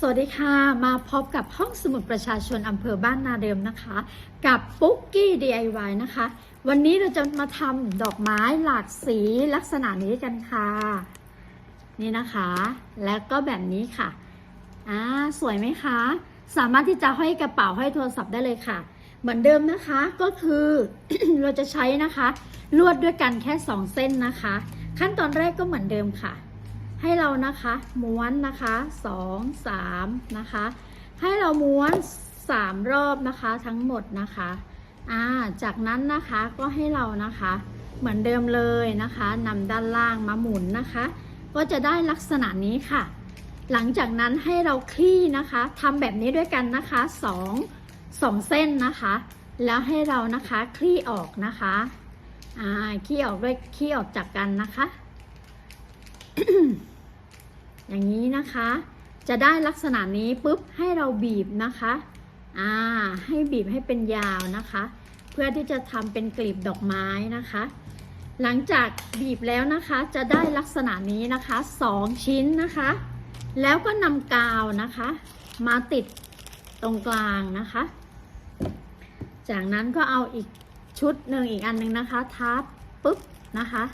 สวัสดีค่ะ มาพบกับห้องสมุดประชาชนอำเภอบ้านนาเดิมนะคะ กับปุ๊กกี้ DIY นะคะ วันนี้เราจะมาทำดอกไม้หลากสีลักษณะนี้กันค่ะ นี่นะคะ แล้วก็แบบนี้ค่ะอ่าสวยไหมคะ สามารถที่จะห้อยกระเป๋าห้อยโทรศัพท์ได้เลยค่ะ เหมือนเดิมนะคะก็คือเราจะใช้นะคะ ลวดด้วยกันแค่ 2 เส้นนะคะ ขั้นตอนแรกก็เหมือนเดิมค่ะ ให้เรานะคะม้วนนะคะสองสามนะคะ ให้เราม้วนสามรอบนะคะทั้งหมดนะคะอ่าจากนั้นนะคะก็ให้เรานะคะ เหมือนเดิมเลยนะคะนำด้านล่างมาหมุนนะคะ ก็จะได้ลักษณะนี้ค่ะ หลังจากนั้นให้เราคลี่นะคะทำแบบนี้ด้วยกันนะคะสองสองเส้นนะคะ แล้วให้เรานะคะคลี่ออกนะคะอ่าคลี่ออกด้วยคลี่ออกจากกันนะคะ อย่างนี้นะคะ จะได้ลักษณะนี้ปุ๊บให้เราบีบนะคะอ่าให้บีบให้เป็นยาวนะคะ เพื่อที่จะทำเป็นกลีบดอกไม้นะคะ หลังจากบีบแล้วนะคะจะได้ลักษณะนี้นะคะสองชิ้นนะคะ แล้วก็นำกาวนะคะ มาติดตรงกลางนะคะ จากนั้นก็เอาอีกชุดหนึ่งอีกอันหนึ่งนะคะ ทับปุ๊บนะคะ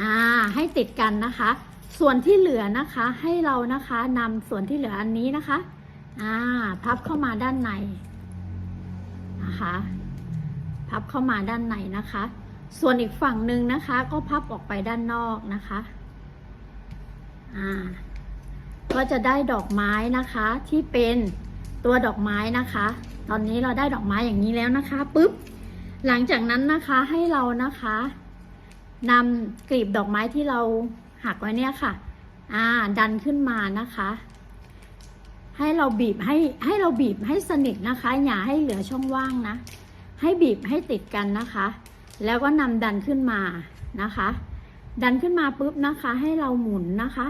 อ่า ให้ติดกันนะคะ ส่วนที่เหลือนะคะให้เรานะคะนำส่วนที่เหลืออันนี้นะคะอ่าพับเข้ามาด้านในนะคะ พับเข้ามาด้านในนะคะ ส่วนอีกฝั่งหนึ่งนะคะ ก็พับออกไปด้านนอกนะคะอ่าก็จะได้ดอกไม้นะคะที่เป็นตัวดอกไม้นะคะ ตอนนี้เราได้ดอกไม้อย่างนี้แล้วนะคะปุ๊บหลังจากนั้นนะคะให้เรานะคะนำกลีบดอกไม้ที่เรา หักไว้เนี่ยค่ะ อ่า ดันขึ้นมานะคะ ให้เราบีบให้ให้เราบีบให้สนิทนะคะ อย่าให้เหลือช่องว่างนะ ให้บีบให้ติดกันนะคะ แล้วก็นำดันขึ้นมานะคะ ดันขึ้นมาปุ๊บนะคะ ให้เราหมุนนะคะ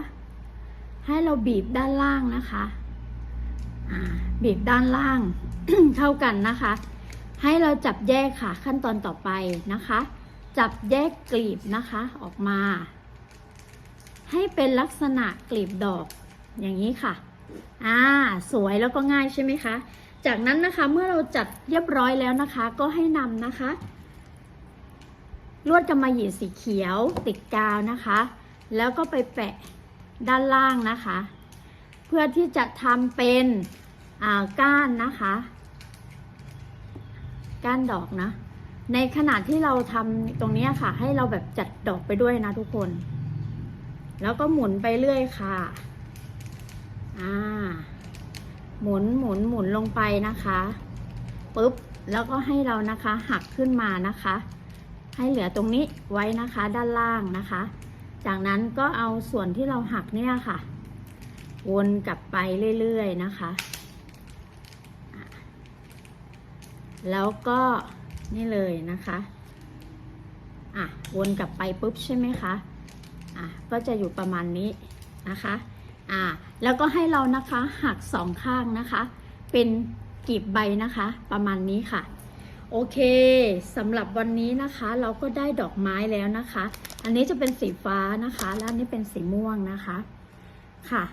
ให้เราบีบด้านล่างนะคะ อ่า บีบด้านล่างเท่ากันนะคะ ให้เราจับแยกค่ะขั้นตอนต่อไปนะคะ จับแยกกลีบนะคะออกมา ให้เป็นลักษณะกลีบดอกอย่างนี้ค่ะ อ่า สวยแล้วก็ง่ายใช่ไหมคะ จากนั้นนะคะเมื่อเราจัดเรียบร้อยแล้วนะคะ ก็ให้นำนะคะ ลวดกำมะหยี่สีเขียวติดกาวนะคะ แล้วก็ไปแปะด้านล่างนะคะ เพื่อที่จะทำเป็นอ่าก้านนะคะ ก้านดอกนะ ในขณะที่เราทำตรงนี้ค่ะ ให้เราแบบจัดดอกไปด้วยนะทุกคน แล้วก็หมุนไปเรื่อยค่ะ อ่า หมุนหมุนหมุนลงไปนะคะปุ๊บ แล้วก็ให้เรานะคะหักขึ้นมานะคะ ให้เหลือตรงนี้ไว้นะคะด้านล่างนะคะ จากนั้นก็เอาส่วนที่เราหักเนี่ยค่ะ วนกลับไปเรื่อยๆนะคะ แล้วก็นี่เลยนะคะ อะ วนกลับไปปุ๊บใช่ไหมคะ อะก็จะอยู่ประมาณนี้นะคะอ่าแล้วก็ให้เรานะคะหักสองข้างนะคะ เป็นกลีบใบนะคะ ประมาณนี้ค่ะ โอเคสำหรับวันนี้นะคะ เราก็ได้ดอกไม้แล้วนะคะ อันนี้จะเป็นสีฟ้านะคะ แล้วอันนี้เป็นสีม่วงนะคะค่ะ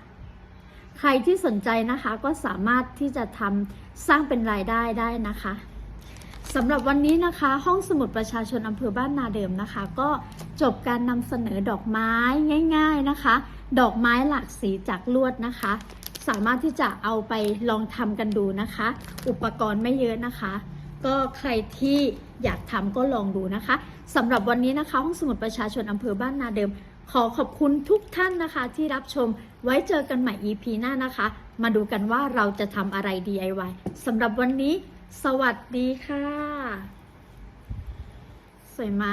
ใครที่สนใจนะคะก็สามารถที่จะทำสร้างเป็นรายได้ได้นะคะ สำหรับวันนี้นะคะ ห้องสมุดประชาชนอำเภอบ้านนาเดิมนะคะ ก็จบการนำเสนอดอกไม้ง่าย ๆนะคะ ดอกไม้หลากสีจากลวดนะคะ สามารถที่จะเอาไปลองทำกันดูนะคะ อุปกรณ์ไม่เยอะนะคะ ก็ใครที่อยากทำก็ลองดูนะคะสำหรับวันนี้นะคะ ห้องสมุดประชาชนอำเภอบ้านนาเดิม ขอขอบคุณทุกท่านนะคะ ที่รับชมไว้เจอกันใหม่ EP หน้านะคะ มาดูกันว่าเราจะทำอะไร DIY สำหรับวันนี้ สวัสดีค่ะ สวยไหม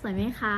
สวยไหมคะ